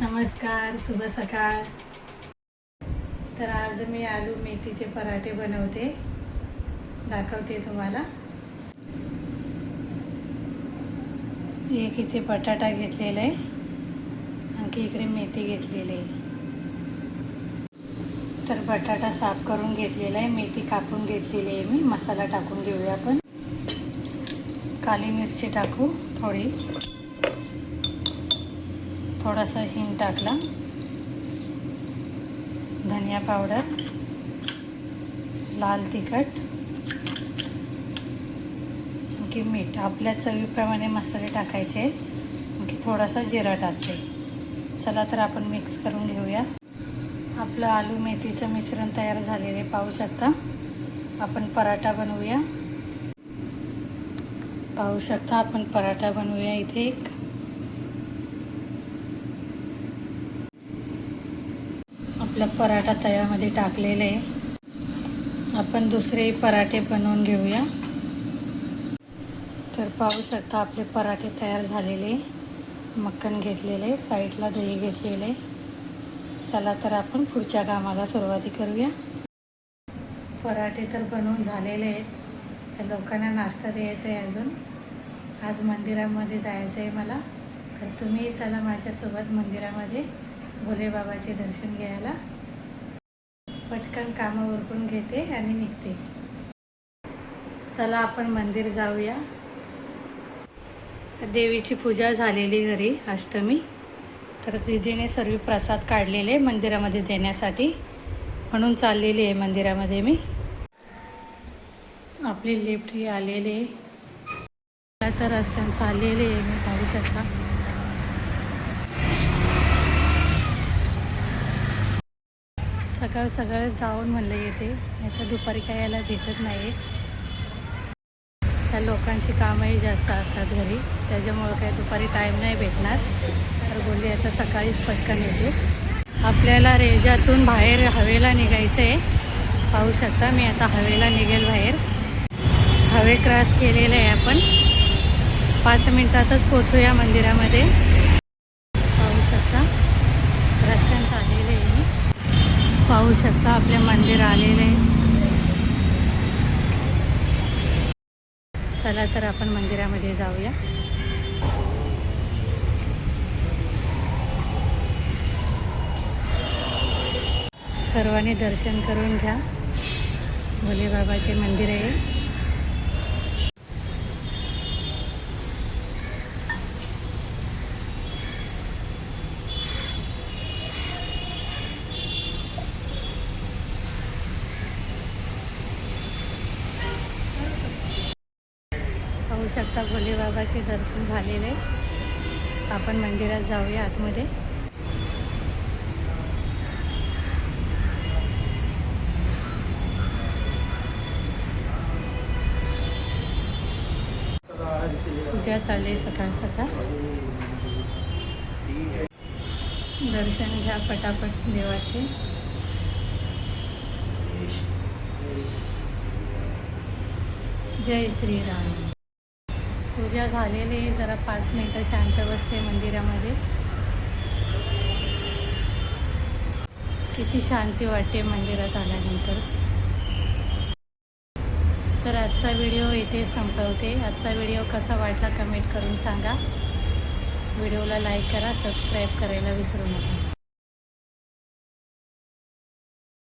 नमस्कार शुभ सकाळ. तर आज मी आलू मेथीचे पराठे बनवते. दाखवते तुम्हाला. एक इथे बटाटा घेतलेला आहे. आणखी इकडे मेथी घेतलेली आहे. तर बटाटा साफ करून घेतलेला आहे. मेथी कापून घेतलेली आहे मी. मसाला टाकून घेऊया आपण. काली मिरची टाकू थोडी. थोडासा हिंग टाकला. धनिया पावडर. लाल तिखट. आणखी मीठ. आपल्या चवीप्रमाणे मसाले टाकायचे. आणखी थोडासा जिरा टाकते. चला तर आपण मिक्स करून घेऊया. आपलं आलू मेथीचं मिश्रण तयार झालेले पाहू शकता. आपण पराठा बनवूया. पाहू शकता आपण पराठा बनवूया इथे एक. आपला पराठा तव्यामध्ये टाकलेले आहे. आपण दुसरे पराठे बनवून घेऊया. तर पाहू शकता आपले पराठे तयार झालेले मक्खन घेतलेले साईडला दही घेतलेले चला तर आपण पुढच्या कामाला सुरुवाती करूया. पराठे तर बनवून झालेले आहेत. लोकांना नाश्ता द्यायचा आहे अजून. आज मंदिरामध्ये जायचं आहे मला. तर तुम्ही चला माझ्यासोबत मंदिरामध्ये भोले बाबाचे दर्शन घ्यायला. पटकन कामं उरकून घेते आणि निघते. चला आपण मंदिर जाऊया. देवीची पूजा झालेली घरी अष्टमी. तर दिदीने सर्व प्रसाद काढलेले मंदिरामध्ये देण्यासाठी. म्हणून चाललेली आहे मंदिरामध्ये मी. आपली लिफ्ट ही आलेली आहे. तर रस्त्यानं चाललेली आहे मी पाहू शकता? सकाळ सकाळ जाऊन म्हणलं येते. नाही तर दुपारी काय यायला भेटत नाही त्या लोकांची कामंही जास्त असतात घरी. त्याच्यामुळं काय दुपारी टाईम नाही भेटणार. तर बोलली आता सकाळीच पटकन येते. आपल्याला रेजातून बाहेर हवेला निघायचं आहे पाहू शकता मी आता हवेला निघेल बाहेर. हवे क्रॉस केलेलं आहे आपण. पाच मिनटातच पोचूया मंदिरामध्ये. पाहू शकता. रस्त्या पाहू शकता आपले मंदिर आलेले. आहे चला तर आपण मंदिरामध्ये जाऊया. सर्वांनी दर्शन करून घ्या. भोले बाबाचे मंदिर आहे पाहू शकता भोले बाबाचे दर्शन झालेले. आपण मंदिरात जाऊया आतमध्ये. पूजा चालली सकाळ सकाळ. दर्शन घ्या पटापट देवाचे. जय श्रीराम. पूजा झालेली आहे. जरा पाच मिनटं शांत बसते मंदिरामध्ये. किती शांती वाटते मंदिरात आल्यानंतर. तर आजचा व्हिडिओ इथे संपवते. आजचा व्हिडिओ कसा वाटला कमेंट करून सांगा. व्हिडिओला लाईक करा सबस्क्राईब करायला विसरू नका.